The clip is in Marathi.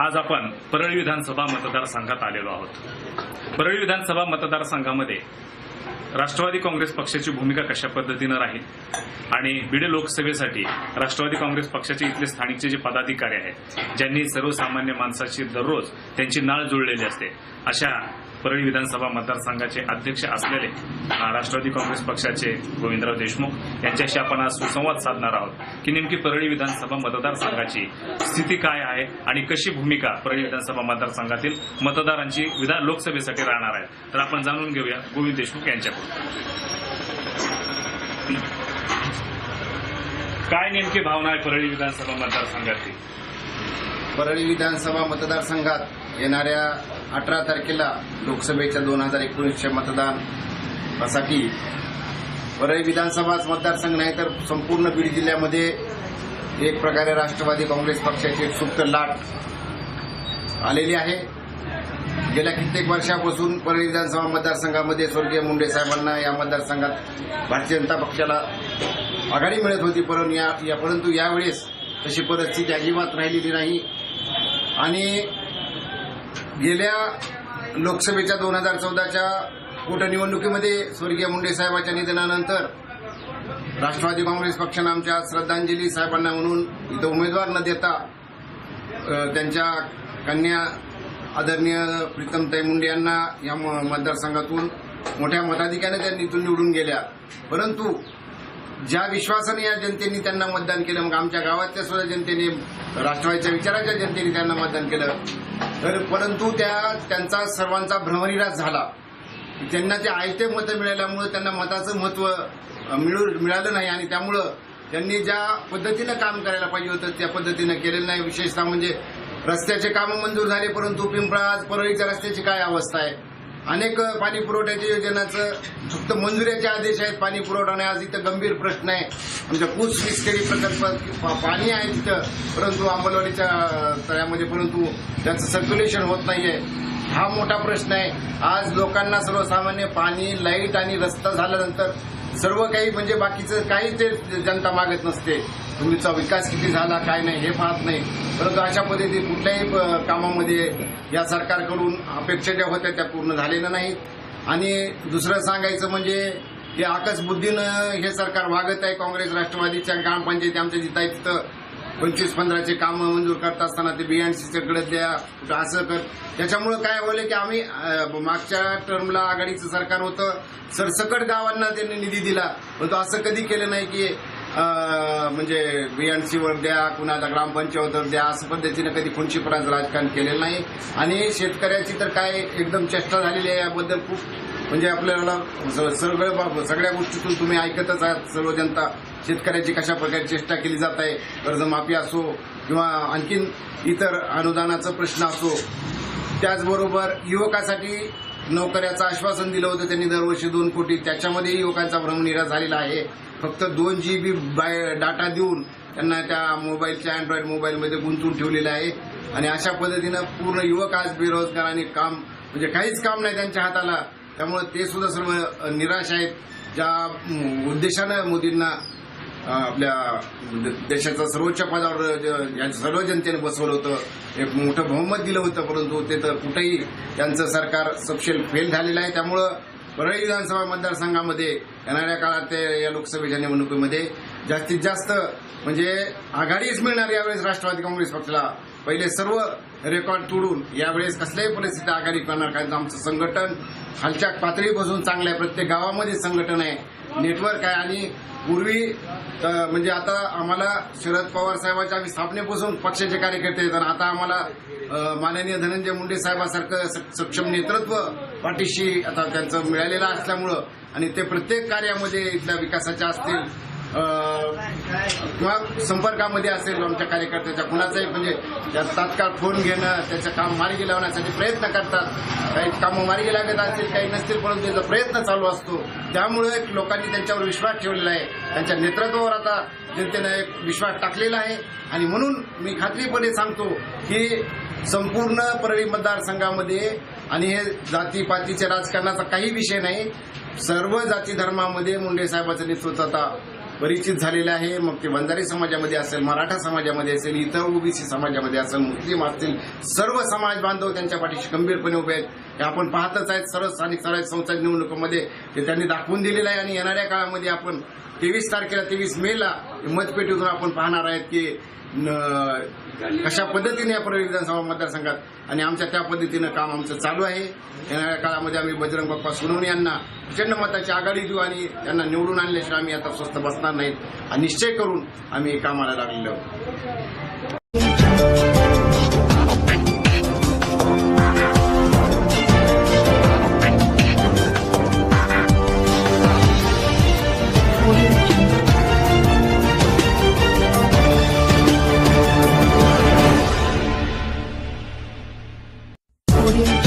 आज आपण परळी विधानसभा मतदारसंघात आलेलो आहोत. परळी विधानसभा मतदारसंघामध्ये राष्ट्रवादी काँग्रेस पक्षाची भूमिका कशा पद्धतीनं राहील आणि बीड लोकसभेसाठी राष्ट्रवादी काँग्रेस पक्षाचे इथले स्थानिकचे जे पदाधिकारी आहेत ज्यांनी सर्वसामान्य माणसाची दररोज त्यांची नाळ जुळलेली असते अशा परळी विधानसभा मतदारसंघाचे अध्यक्ष असलेले राष्ट्रवादी काँग्रेस पक्षाचे गोविंदराव देशमुख यांच्याशी आपण आज सुसंवाद साधणार आहोत की नेमकी परळी विधानसभा मतदारसंघाची स्थिती काय आहे आणि कशी भूमिका परळी विधानसभा मतदारसंघातील मतदारांची विधान लोकसभेसाठी राहणार आहे? तर आपण जाणून घेऊया गोविंद देशमुख यांच्याकडून. काय नेमकी भावना आहे परळी विधानसभा मतदारसंघातील परळी विधानसभा मतदारसंघात येणाऱ्या अठरा तारखेला लोकसभेच्या दोन हजार एकोणीसच्या मतदानासाठी परळी विधानसभाच मतदारसंघ नाही तर संपूर्ण बीड जिल्ह्यामध्ये एक प्रकारे राष्ट्रवादी काँग्रेस पक्षाची एक सुप्त लाट आलेली आहे. गेल्या कित्येक वर्षापासून परळी विधानसभा मतदारसंघामध्ये स्वर्गीय मुंडे साहेबांना या मतदारसंघात भारतीय जनता पक्षाला आघाडी मिळत होती परंतु या या- परंतु यावेळेस तशी परिस्थिती अजिबात राहिलेली नाही. आणि गेल्या लोकसभेच्या दोन हजार चौदाच्या पोटनिवडणुकीमध्ये स्वर्गीय मुंडे साहेबांच्या निधनानंतर राष्ट्रवादी काँग्रेस पक्षानं आमच्या श्रद्धांजली साहेबांना म्हणून इथं उमेदवार न देता त्यांच्या कन्या आदरणीय प्रीतमताई मुंडे यांना या म- मतदारसंघातून मोठ्या मताधिकाऱ्याने त्या इथून निवडून गेल्या. परंतु ज्या विश्वासाने या जनतेने त्यांना मतदान केलं मग आमच्या गावातल्या सुद्धा जनतेने राष्ट्रवादीच्या विचाराच्या जनतेने त्यांना मतदान केलं तर परंतु त्या त्यांचा सर्वांचा भ्रमनिराश झाला. त्यांना ते आयते मतं मिळाल्यामुळे त्यांना मताचं महत्त्व मिळू मिळालं नाही आणि त्यामुळं त्यांनी ज्या पद्धतीनं काम करायला पाहिजे होतं त्या पद्धतीनं केलेलं नाही. विशेषतः म्हणजे रस्त्याचे कामं मंजूर झाले परंतु पिंपळा आज परळीच्या रस्त्याची काय अवस्था आहे? अनेक पाणी पुरवठ्याच्या योजनांचं फक्त मंजुऱ्याचे आदेश आहेत पाणी पुरवठा नाही. आज इथं गंभीर प्रश्न आहे. आमच्या पूस विस्करी प्रकल्प पाणी आहे तिथं. परंतु अंमलवाडीच्या तळ्यामध्ये परंतु त्याचं सर्क्युलेशन होत नाहीये. हा मोठा प्रश्न आहे. आज लोकांना सर्वसामान्य पाणी लाइट आणि रस्ता झाल्यानंतर सर्व काही म्हणजे बाकीचं काही ते जनता मागत नसते. तुमचा विकास किती झाला काय नाही हे पाहत नाही. परंतु अशा पद्धती कुठल्याही प- कामामध्ये या सरकारकडून अपेक्षा ज्या होत्या त्या पूर्ण झालेल्या नाहीत. आणि दुसरं सांगायचं म्हणजे हे आकसबुद्धीनं हे सरकार वागत आहे. काँग्रेस राष्ट्रवादीच्या ग्रामपंचायती आमच्या जिथं आहे तिथं पंचवीस पंधराचे काम मंजूर करत असताना ते बीएनसीच्याकडे द्या कुठं असं कर. त्याच्यामुळं काय होलं की आम्ही मागच्या टर्मला आघाडीचं सरकार होतं. सरसकट गावांना त्यांनी निधी दिला. परंतु असं कधी केलं नाही की म्हणजे बीएनसीवर द्या कुणाला ग्रामपंचायतवर द्या असं पद्धतीनं कधी खुनशीपणाचं राजकारण केलेलं नाही. आणि शेतकऱ्याची तर काय एकदम चेष्टा झालेली आहे याबद्दल खूप म्हणजे आपल्याला स- सगळं सगळ्या गोष्टीतून तुम्ही ऐकतच आहात. सर्व जनता शेतकऱ्याची कशा प्रकारे चेष्टा केली जात आहे कर्जमाफी असो किंवा आणखीन इतर अनुदानाचा प्रश्न असो त्याचबरोबर युवकासाठी नोकऱ्याचं आश्वासन दिलं होतं त्यांनी दरवर्षी दोन कोटी. त्याच्यामध्ये युवकांचा भ्रमनिरा झालेला आहे. फक्त दोन जी बी डाटा देऊन त्यांना त्या मोबाईलच्या अँड्रॉइड मोबाईलमध्ये गुंतवून ठेवलेलं आहे. आणि अशा पद्धतीनं पूर्ण युवक आज बेरोजगार आणि काम म्हणजे काहीच काम नाही त्यांच्या हाताला. त्यामुळे ते सुद्धा सर्व निराश आहेत. ज्या उद्देशानं मोदींना आपल्या द- देशाच्या सर्वोच्च पदावर ज- सर्व जनतेने बसवलं होतं एक मोठं बहुमत दिलं होतं परंतु ते तर कुठेही त्यांचं सरकार सपशेल फेल झालेलं आहे. त्यामुळं परळी विधानसभा मतदारसंघामध्ये येणाऱ्या काळात या लोकसभेच्या निवडणुकीमध्ये जास्तीत जास्त म्हणजे आघाडीच मिळणार यावेळेस राष्ट्रवादी काँग्रेस पक्षाला. पहिले सर्व रेकॉर्ड तोडून यावेळेस कसल्याही परिस्थिती आघाडी करणार कारण आमचं संघटन खालच्या पातळीपासून चांगलं आहे प्रत्येक गावामध्ये संघटन आहे. नेटवर्क आहे आणि पूर्वी म्हणजे आता आम्हाला शरद पवार साहेबांच्या आम्ही स्थापनेपासून पक्षाचे कार्यकर्ते आहेत आणि आता आम्हाला माननीय धनंजय मुंडे साहेबासारखं स- सक्षम नेतृत्व पाठीशी आता त्यांचं मिळालेलं असल्यामुळं आणि ते प्रत्येक कार्यामध्ये इथल्या विकासाच्या असतील किंवा संपर्कामध्ये असेल आमच्या कार्यकर्त्याच्या कुणाचाही म्हणजे तात्काळ फोन घेणं त्याचं काम मार्गी लावण्यासाठी प्रयत्न करतात. काही कामं मार्गी लागत असतील काही नसतील परंतु त्याचा प्रयत्न चालू असतो. त्यामुळे लोकांनी त्यांच्यावर विश्वास ठेवलेला आहे. त्यांच्या नेतृत्वावर आता जनतेनं एक विश्वास टाकलेला आहे. आणि म्हणून मी खात्रीपणे सांगतो की संपूर्ण परळी मतदारसंघामध्ये आणि हे जातीपातीच्या राजकारणाचा काही विषय नाही सर्व जाती धर्मामध्ये मुंडे साहेबांचं नेतृत्व आता परिचित झालेलं आहे. मग ते बंजारी समाजामध्ये असेल मराठा समाजामध्ये असेल इतर ओबीसी समाजामध्ये असेल मुस्लिम असतील सर्व समाज बांधव त्यांच्या पाठीशी गंभीरपणे उभे आहेत. हे आपण पाहतच आहेत. सर्व स्थानिक स्वराज्य संस्था निवडणुकीमध्ये ते त्यांनी दाखवून दिलेलं आहे. आणि येणाऱ्या काळामध्ये आपण तेवीस तारखेला तेवीस मेला मतपेटीतून आपण पाहणार आहेत की कशा पद्धतीने आपण विधानसभा मतदारसंघात आणि आमच्या त्या पद्धतीनं काम आमचं चालू आहे. येणाऱ्या काळामध्ये आम्ही बजरंग बाप्पा सोनवणे यांना प्रचंड मताची आघाडी देऊ आणि त्यांना निवडून आणल्याशिवाय आम्ही आता स्वस्त बसणार नाहीत. आणि निश्चय करून आम्ही कामाला लागलेलो आहोत. audio